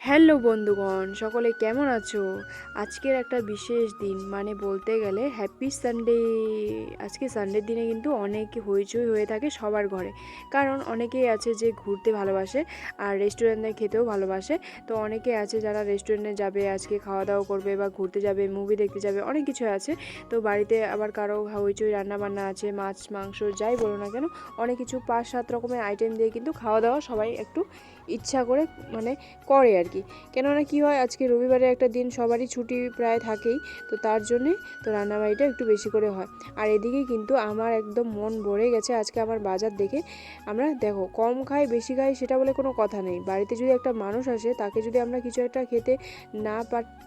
Hello বন্ধুগণ, সকলে কেমন আছো? আজকের একটা বিশেষ দিন মানে বলতে গেলে হ্যাপি সানডে আজকে সানডের দিনে কিন্তু অনেক হইচই হয়ে থাকে সবার ঘরে। কারণ অনেকেই আছে যে ঘুরতে ভালোবাসে আর রেস্টুরেন্টে খেতেও ভালোবাসে। তো অনেকে আছে যারা রেস্টুরেন্টে যাবে, আজকে খাওয়া দাওয়া করবে বা ঘুরতে যাবে মুভি দেখতে যাবে, অনেক কিছু আছে। তো বাড়িতে আবার কারও হইচই রান্না বান্না আছে, মাছ, মাংস, যাই বলো না কেন, অনেক কিছু পাঁচ সাত রকমের আইটেম দিয়ে কিন্তু খাওয়া দাওয়া সবাই একটু ইচ্ছা করে মানে করে আর কি? কেননা কি হয়, আজকে রবিবারে একটা দিন সবারই ছুটি প্রায় থাকেই, তো তার জন্যে তো রান্নাবাড়িটা একটু বেশি করে হয়। আর এদিকে কিন্তু আমার একদম মন ভরে গেছে আজকে আমার বাজার দেখে। আমরা দেখো, কম খাই, বেশি খাই সেটা বলে কোনো কথা নেই। বাড়িতে যদি একটা মানুষ আসে, তাকে যদি আমরা কিছু একটা খেতে না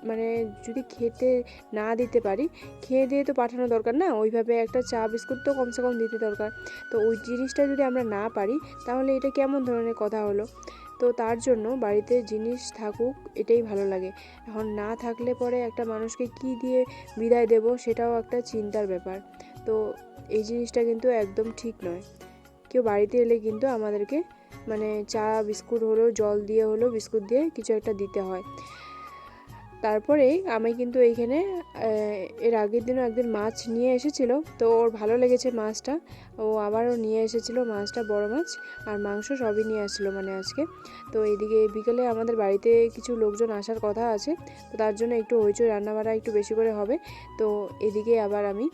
মানে যদি খেতে না দিতে পারি, খেয়ে দিয়ে তো পাঠানো দরকার না। ওইভাবে একটা চা বিস্কুট তো কমসে কম দিতে দরকার। তো ওই জিনিসটা যদি আমরা না পারি, তাহলে এটা কেমন ধরনের কথা হলো? তো তার জন্য বাড়িতে জিনিস থাকুক, এটাই ভালো লাগে। এখন না থাকলে পরে একটা মানুষকে কি দিয়ে বিদায় দেব সেটাও একটা চিন্তার ব্যাপার। তো এই জিনিসটা কিন্তু একদম ঠিক নয়। কেউ বাড়িতে এলে কিন্তু আমাদেরকে মানে চা, বিস্কুট হলেও, জল দিয়ে হলেও বিস্কুট দিয়ে কিছু একটা দিতে হয়। তারপরে আমি কিন্তু এইখানে এর আগের দিনও একদিন মাছ নিয়ে এসেছিল, তো ওর ভালো লেগেছে মাছটা। ও আবারও নিয়ে এসেছিল মাছটা, বড় মাছ, আর মাংস সবই নিয়ে আসছিল মানে আজকে। তো এদিকে বিকেলে আমাদের বাড়িতে কিছু লোকজন আসার কথা আছে, তো তার জন্য একটু হইচই রান্নাবাড়া একটু বেশি করে হবে। তো এদিকে আবার আমি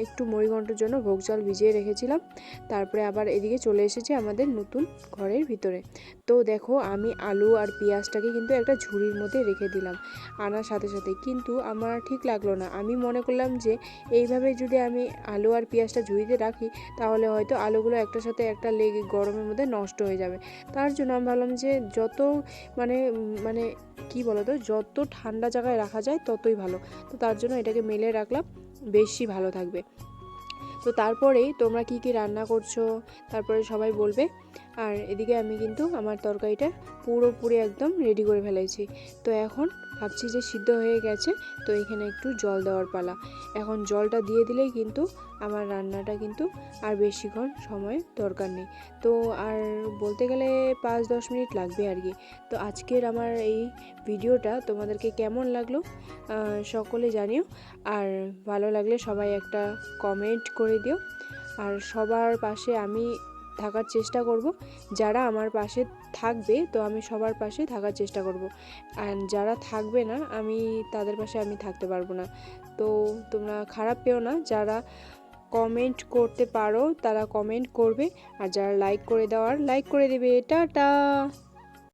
একটু মুড়িঘণ্টার জন্য ভোগ জল ভিজিয়ে রেখেছিলাম। তারপরে আবার এদিকে চলে এসেছে আমাদের নতুন ঘরের ভিতরে। তো দেখো, আমি আলু আর পেঁয়াজটাকে কিন্তু একটা ঝুড়ির মধ্যে রেখে দিলাম আনার সাথে সাথে। কিন্তু আমার ঠিক লাগল না। আমি মনে করলাম যে, এইভাবে যদি আমি আলু আর পেঁয়াজটা ঝুড়িতে রাখি, তাহলে হয়তো আলুগুলো একটার সাথে একটা লেগে গরমের মধ্যে নষ্ট হয়ে যাবে। তার জন্য আমি ভাবলাম যে, যত মানে মানে কি বলতো, যত ঠান্ডা জায়গায় রাখা যায় ততই ভালো। তো তার জন্য এটাকে মেলে রাখলাম। বেশি ভালো থাকবে। তো তারপরেই তোমরা কি কি রান্না করছ? তারপরে সবাই বলবে। আর এদিকে আমি কিন্তু আমার তরকারিটা পুরোপুরি একদম রেডি করে ফেলেছি। তো এখন ভাবছি যে সিদ্ধ হয়ে গেছে, তো এখানে একটু জল দেওয়ার পালা। এখন জলটা দিয়ে দিলেই কিন্তু আমার রান্নাটা কিন্তু আর বেশিক্ষণ সময় দরকার নেই। তো আর বলতে গেলে পাঁচ দশ মিনিট লাগবে আর কি। তো আজকের আমার এই ভিডিওটা তোমাদেরকে কেমন লাগল সকলে জানিও। আর ভালো লাগলে সবাই একটা কমেন্ট করে দিও। আর সবার পাশে আমি থাকার চেষ্টা করব। যারা আমার পাশে থাকবে, তো আমি সবার পাশে থাকার চেষ্টা করব। অ্যান্ড যারা থাকবে না, আমি, তাদের পাশে আমি থাকতে পারব না। তো তোমরা খারাপ পেও না, যারা কমেন্ট করতে পারো, তারা কমেন্ট করবে। আর যারা লাইক করে দেওয়ার লাইক করে দেবে। টাটা!